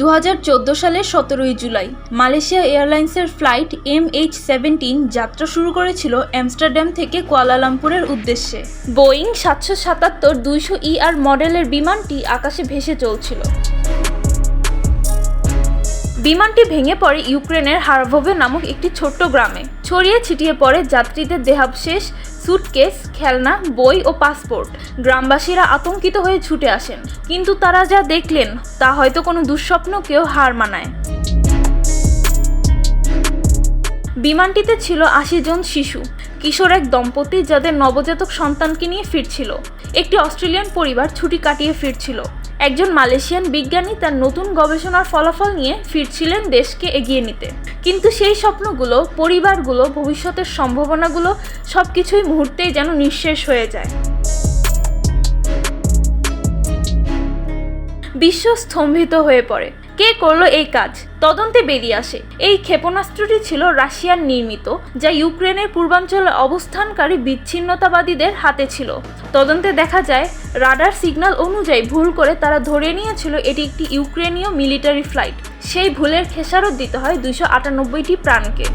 দু হাজার চোদ্দ সালের সতেরোই জুলাই মালয়েশিয়া এয়ারলাইন্সের ফ্লাইট এম এইচ সেভেন্টিন যাত্রা শুরু করেছিল অ্যামস্টারড্যাম থেকে কুয়ালালামপুরের উদ্দেশ্যে। বোয়িং সাতশো সাতাত্তর দুইশো ইআর মডেলের বিমানটি আকাশে ভেসে চলছিল। বিমানটি ভেঙে পড়ে ইউক্রেনের হারভোভে নামক একটি ছোট্ট গ্রামে। ছড়িয়ে ছিটিয়ে পড়ে যাত্রীদের দেহাবশেষ, সুটকেস, খেলনা, বই ও পাসপোর্ট। গ্রামবাসীরা আতঙ্কিত হয়ে ছুটে আসেন। কিন্তু তারা যা দেখলেন, তা হয়তো কোনো দুঃস্বপ্নকেও হার মানায়। বিমানটিতে ছিল আশি জন শিশু। কিশোর এক দম্পতি যাদের নবজাতক সন্তানকে নিয়ে ফিরছিল। একটি অস্ট্রেলিয়ান পরিবার ছুটি কাটিয়ে ফিরছিল। একজন মালয়েশিয়ান বিজ্ঞানী তার নতুন গবেষণার ফলাফল নিয়ে ফিরছিলেন দেশকে এগিয়ে নিতে। কিন্তু সেই স্বপ্নগুলো, পরিবারগুলো, ভবিষ্যতের সম্ভাবনাগুলো সব কিছুই মুহূর্তেই যেন নিঃশেষ হয়ে যায়। বিশ্ব স্তম্ভিত হয়ে পড়ে। কে করল এই কাজ? তদন্তে বেরিয়ে আসে। এই ক্ষেপণাস্ত্রটি ছিল রাশিয়ার নির্মিত, যা ইউক্রেনের পূর্বাঞ্চলে অবস্থানকারী বিচ্ছিন্নতাবাদীদের হাতে ছিল। তদন্তে দেখা যায়, রাডার সিগন্যাল অনুযায়ী ভুল করে তারা ধরে নিয়েছিল এটি একটি ইউক্রেনীয় মিলিটারি ফ্লাইট। সেই ভুলের খেসারত দিতে হয় দুইশো আটানব্বইটি প্রাণকে।